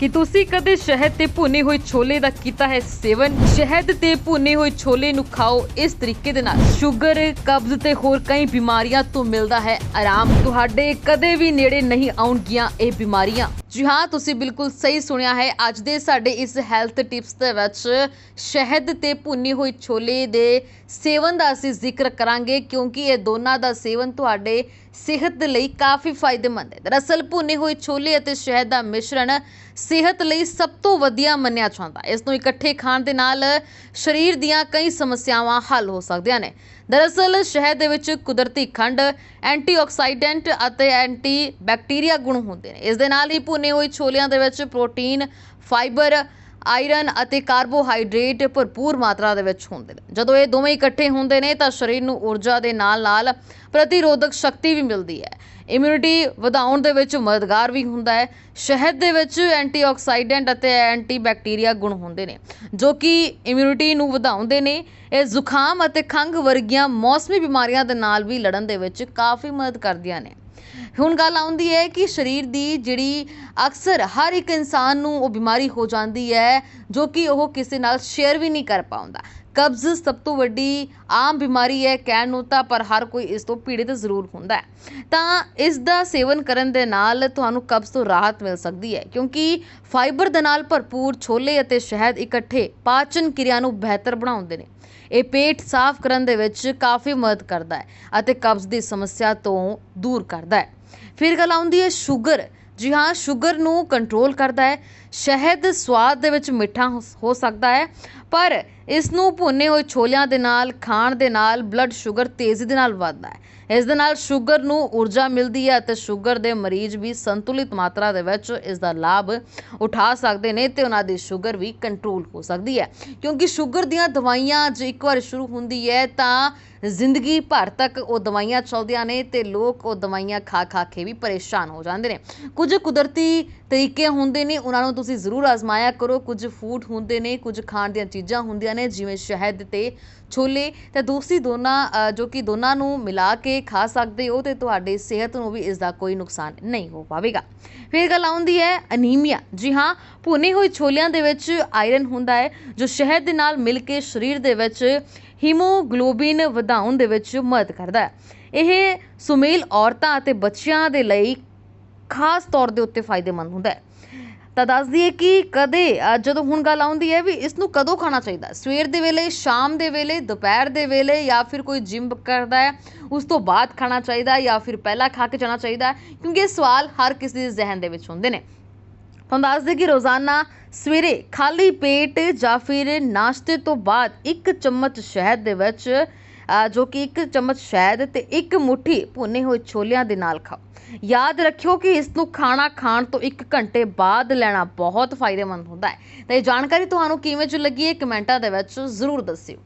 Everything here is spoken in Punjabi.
ਕਿ ਤੁਸੀਂ ਕਦੇ ਸ਼ਹਿਦ ਤੇ ਭੁੰਨੇ ਹੋਏ ਛੋਲੇ ਦਾ ਕੀਤਾ ਹੈ ਸੇਵਨ? ਸ਼ਹਿਦ ਤੇ ਭੁੰਨੇ ਹੋਏ ਛੋਲੇ ਨੂੰ ਖਾਓ। ਇਸ ਤਰੀਕੇ ਦੇ ਨਾਲ ਸ਼ੂਗਰ, ਕਬਜ਼ ਤੇ ਹੋਰ ਕਈ ਬਿਮਾਰੀਆਂ ਤੋਂ ਮਿਲਦਾ ਹੈ ਆਰਾਮ। ਤੁਹਾਡੇ ਕਦੇ ਵੀ ਨੇੜੇ ਨਹੀਂ ਆਉਣਗੀਆਂ ਇਹ ਬਿਮਾਰੀਆਂ। ਜੀ ਹਾਂ, ਤੁਸੀਂ ਬਿਲਕੁਲ ਸਹੀ ਸੁਣਿਆ ਹੈ। ਅੱਜ ਦੇ ਸਾਡੇ ਇਸ ਹੈਲਥ ਟਿਪਸ ਦੇ ਵਿੱਚ ਸ਼ਹਿਦ ਤੇ ਭੁੰਨੀ ਹੋਈ ਛੋਲੇ ਦੇ ਸੇਵਨ ਦਾ ਅਸੀਂ ਜ਼ਿਕਰ ਕਰਾਂਗੇ, ਕਿਉਂਕਿ ਇਹ ਦੋਨਾਂ ਦਾ ਸੇਵਨ ਤੁਹਾਡੇ ਸਿਹਤ ਲਈ ਕਾਫੀ ਫਾਇਦੇਮੰਦ ਹੈ। ਦਰਅਸਲ, ਭੁੰਨੇ ਹੋਏ ਛੋਲੇ ਅਤੇ ਸ਼ਹਿਦ ਦਾ ਮਿਸ਼ਰਣ ਸਿਹਤ ਲਈ ਸਭ ਤੋਂ ਵਧੀਆ ਮੰਨਿਆ ਜਾਂਦਾ ਹੈ। ਇਸ ਨੂੰ ਇਕੱਠੇ ਖਾਣ ਦੇ ਨਾਲ ਸਰੀਰ ਦੀਆਂ ਕਈ ਸਮੱਸਿਆਵਾਂ ਹੱਲ ਹੋ ਸਕਦੀਆਂ ਨੇ। ਦਰਅਸਲ ਸ਼ਹਿਦ ਦੇ ਵਿੱਚ ਕੁਦਰਤੀ ਖੰਡ ਐਂਟੀਆਕਸਾਈਡੈਂਟ ਅਤੇ ਐਂਟੀ ਬੈਕਟੀਰੀਆ ਗੁਣ ਹੁੰਦੇ ਨੇ। ਇਸ ਦੇ ਨਾਲ ਹੀ ਭੁੰਨੇ ਹੋਏ ਛੋਲਿਆਂ ਦੇ ਵਿੱਚ ਪ੍ਰੋਟੀਨ, ਫਾਈਬਰ ਆਇਰਨ ਅਤੇ ਕਾਰਬੋਹਾਈਡਰੇਟ ਭਰਪੂਰ ਮਾਤਰਾ ਦੇ ਵਿੱਚ ਹੁੰਦੇ ਨੇ। ਜਦੋਂ ਇਹ ਦੋਵੇਂ ਇਕੱਠੇ ਹੁੰਦੇ ਨੇ, ਤਾਂ ਸਰੀਰ ਨੂੰ ਊਰਜਾ ਦੇ ਨਾਲ ਨਾਲ ਪ੍ਰਤੀਰੋਧਕ ਸ਼ਕਤੀ ਵੀ ਮਿਲਦੀ ਹੈ। ਇਮਿਊਨਿਟੀ ਵਧਾਉਣ ਦੇ ਵਿੱਚ ਮਦਦਗਾਰ ਵੀ ਹੁੰਦਾ ਹੈ। ਸ਼ਹਿਦ ਦੇ ਵਿੱਚ ਐਂਟੀਆਕਸਾਈਡੈਂਟ ਅਤੇ ਐਂਟੀਬੈਕਟੀਰੀਆ ਗੁਣ ਹੁੰਦੇ ਨੇ, ਜੋ ਕਿ ਇਮਿਊਨਿਟੀ ਨੂੰ ਵਧਾਉਂਦੇ ਨੇ। ਇਹ ਜ਼ੁਕਾਮ ਅਤੇ ਖੰਘ ਵਰਗੀਆਂ ਮੌਸਮੀ ਬਿਮਾਰੀਆਂ ਦੇ ਨਾਲ ਵੀ ਲੜਨ ਦੇ ਵਿੱਚ ਕਾਫੀ ਮਦਦ ਕਰਦੀਆਂ ਨੇ। ਹੁਣ ਗੱਲ ਆਉਂਦੀ ਹੈ ਕਿ ਸਰੀਰ ਦੀ ਜਿਹੜੀ ਅਕਸਰ ਹਰ ਇੱਕ ਇਨਸਾਨ ਨੂੰ ਉਹ ਬਿਮਾਰੀ ਹੋ ਜਾਂਦੀ ਹੈ, ਜੋ ਕਿ ਉਹ ਕਿਸੇ ਨਾਲ ਸ਼ੇਅਰ ਵੀ ਨਹੀਂ ਕਰ ਪਾਉਂਦਾ। ਕਬਜ਼ ਸਭ ਤੋਂ ਵੱਡੀ ਆਮ ਬਿਮਾਰੀ ਹੈ ਕਹਿਣ ਨੂੰ ਤਾਂ ਪਰ ਹਰ ਕੋਈ ਇਸ ਤੋਂ ਪੀੜਿਤ ਜ਼ਰੂਰ ਹੁੰਦਾ ਹੈ। ਤਾਂ ਇਸ ਦਾ ਸੇਵਨ ਕਰਨ ਦੇ ਨਾਲ ਤੁਹਾਨੂੰ ਕਬਜ਼ ਤੋਂ ਰਾਹਤ ਮਿਲ ਸਕਦੀ ਹੈ, ਕਿਉਂਕਿ ਫਾਈਬਰ ਦੇ ਨਾਲ ਭਰਪੂਰ ਛੋਲੇ ਅਤੇ ਸ਼ਹਿਦ ਇਕੱਠੇ ਪਾਚਨ ਕਿਰਿਆ ਨੂੰ ਬਿਹਤਰ ਬਣਾਉਂਦੇ ਨੇ। ਇਹ ਪੇਟ ਸਾਫ਼ ਕਰਨ ਦੇ ਵਿੱਚ ਕਾਫੀ ਮਦਦ ਕਰਦਾ ਹੈ ਅਤੇ ਕਬਜ਼ ਦੀ ਸਮੱਸਿਆ ਤੋਂ ਦੂਰ ਕਰਦਾ ਹੈ। ਫਿਰ ਗੱਲ ਆਉਂਦੀ ਹੈ ਸ਼ੂਗਰ ਜੀ ਹਾਂ, ਸ਼ੂਗਰ ਨੂੰ ਕੰਟਰੋਲ ਕਰਦਾ ਹੈ। ਸ਼ਹਿਦ ਸਵਾਦ ਦੇ ਵਿੱਚ ਮਿੱਠਾ ਹੋ- ਹੋ ਸਕਦਾ ਹੈ। ਪਰ ਇਸ ਨੂੰ ਭੁੰਨੇ ਹੋਏ ਛੋਲਿਆਂ ਦੇ ਨਾਲ, ਖਾਣ ਦੇ ਨਾਲ ਬਲੱਡ ਸ਼ੂਗਰ ਤੇਜ਼ੀ ਦੇ ਨਾਲ ਵੱਧਦਾ ਹੈ। ਇਸ ਦੇ ਨਾਲ ਸ਼ੂਗਰ ਨੂੰ ਊਰਜਾ ਮਿਲਦੀ ਹੈ ਅਤੇ ਸ਼ੂਗਰ ਦੇ ਮਰੀਜ਼ ਵੀ ਸੰਤੁਲਿਤ ਮਾਤਰਾ ਦੇ ਵਿੱਚ ਇਸ ਦਾ ਲਾਭ ਉਠਾ ਸਕਦੇ ਨੇ ਤੇ ਉਹਨਾਂ ਦੀ ਸ਼ੂਗਰ ਵੀ ਕੰਟਰੋਲ ਹੋ ਸਕਦੀ ਹੈ। ਕਿਉਂਕਿ ਸ਼ੂਗਰ ਦੀਆਂ ਦਵਾਈਆਂ ਜੇ ਇੱਕ ਵਾਰ ਸ਼ੁਰੂ ਹੁੰਦੀ ਹੈ ਤਾਂ ਜ਼ਿੰਦਗੀ ਭਰ ਤੱਕ ਉਹ ਦਵਾਈਆਂ ਚੱਲਦੀਆਂ ਨੇ ਤੇ ਲੋਕ ਉਹ ਦਵਾਈਆਂ ਖਾ ਖਾ ਕੇ ਵੀ ਪਰੇਸ਼ਾਨ ਹੋ ਜਾਂਦੇ ਨੇ। ਕੁਝ ਕੁਝ ਕੁਦਰਤੀ ਤਰੀਕੇ ਹੁੰਦੇ ਨੇ, ਉਹਨਾਂ ਨੂੰ ਤੁਸੀਂ ਜ਼ਰੂਰ ਆਜ਼ਮਾਇਆ ਕਰੋ। ਕੁਝ ਫੂਡ ਹੁੰਦੇ ਨੇ, ਕੁਝ ਖਾਣ ਦੀਆਂ ਚੀਜ਼ਾਂ ਹੁੰਦੀਆਂ ਨੇ, ਜਿਵੇਂ ਸ਼ਹਿਦ ਤੇ ਛੋਲੇ। ਤਾਂ ਦੂਸਰੀ ਦੋਨਾਂ ਜੋ ਕਿ ਦੋਨਾਂ ਨੂੰ ਮਿਲਾ ਕੇ ਖਾ ਸਕਦੇ ਹੋ ਤੇ ਤੁਹਾਡੇ ਸਿਹਤ ਨੂੰ ਵੀ ਇਸ ਦਾ ਕੋਈ ਨੁਕਸਾਨ ਨਹੀਂ ਹੋ ਪਾਵੇਗਾ। ਫਿਰ ਗੱਲ ਆਉਂਦੀ ਹੈ ਅਨੀਮੀਆ। ਜੀ ਹਾਂ, ਭੁੰਨੇ ਹੋਏ ਛੋਲਿਆਂ ਦੇ ਵਿੱਚ ਆਇਰਨ ਹੁੰਦਾ ਹੈ, ਜੋ ਸ਼ਹਿਦ ਦੇ ਨਾਲ ਮਿਲ ਕੇ ਸਰੀਰ ਦੇ ਵਿੱਚ ਹੀਮੋਗਲੋਬਿਨ ਵਧਾਉਣ ਦੇ ਵਿੱਚ ਮਦਦ ਕਰਦਾ ਹੈ। ਇਹ ਸੁਮੇਲ ਔਰਤਾਂ ਅਤੇ ਬੱਚਿਆਂ ਦੇ ਲਈ ਖਾਸ ਤੌਰ ਦੇ ਉੱਤੇ ਫਾਇਦੇਮੰਦ ਹੁੰਦਾ ਹੈ। ਤਾਂ ਦੱਸ ਦਈਏ ਕਿ ਕਦੇ ਜਦੋਂ ਹੁਣ ਗੱਲ ਆਉਂਦੀ ਹੈ ਵੀ ਇਸ ਨੂੰ ਕਦੋਂ ਖਾਣਾ ਚਾਹੀਦਾ ਸਵੇਰ ਦੇ ਵੇਲੇ, ਸ਼ਾਮ ਦੇ ਵੇਲੇ, ਦੁਪਹਿਰ ਦੇ ਵੇਲੇ ਜਾਂ ਫਿਰ ਕੋਈ ਜਿਮ ਕਰਦਾ ਹੈ, ਉਸ ਤੋਂ ਬਾਅਦ ਖਾਣਾ ਚਾਹੀਦਾ ਜਾਂ ਫਿਰ ਪਹਿਲਾਂ ਖਾ ਕੇ ਜਾਣਾ ਚਾਹੀਦਾ ਕਿਉਂਕਿ ਇਹ ਸਵਾਲ ਹਰ ਕਿਸੇ ਦੇ ਜ਼ਿਹਨ ਦੇ ਵਿੱਚ ਹੁੰਦੇ ਨੇ। ਤੁਹਾਨੂੰ ਦੱਸ ਦੇ ਕਿ ਰੋਜ਼ਾਨਾ ਸਵੇਰੇ ਖਾਲੀ ਪੇਟ ਜਾਂ ਫਿਰ ਨਾਸ਼ਤੇ ਤੋਂ ਬਾਅਦ ਇੱਕ ਚਮਚ ਸ਼ਹਿਦ ਦੇ ਵਿੱਚ ਜੋ ਕਿ ਇੱਕ ਚਮਚ ਸ਼ਹਿਦ ਤੇ ਇੱਕ ਮੁਠੀ ਭੁੰਨੇ ਹੋਏ ਛੋਲਿਆਂ ਦੇ ਨਾਲ ਖਾਓ। ਯਾਦ ਰੱਖਿਓ ਕਿ ਇਸ ਨੂੰ ਖਾਣਾ ਖਾਣ ਤੋਂ 1 ਘੰਟੇ ਬਾਅਦ ਲੈਣਾ ਬਹੁਤ ਫਾਇਦੇਮੰਦ ਹੁੰਦਾ ਹੈ। ਤਾਂ ਇਹ ਜਾਣਕਾਰੀ ਤੁਹਾਨੂੰ ਕਿਵੇਂ ਚ ਲੱਗੀ ਹੈ, ਕਮੈਂਟਾਂ ਦੇ ਵਿੱਚ ਜ਼ਰੂਰ ਦੱਸਿਓ।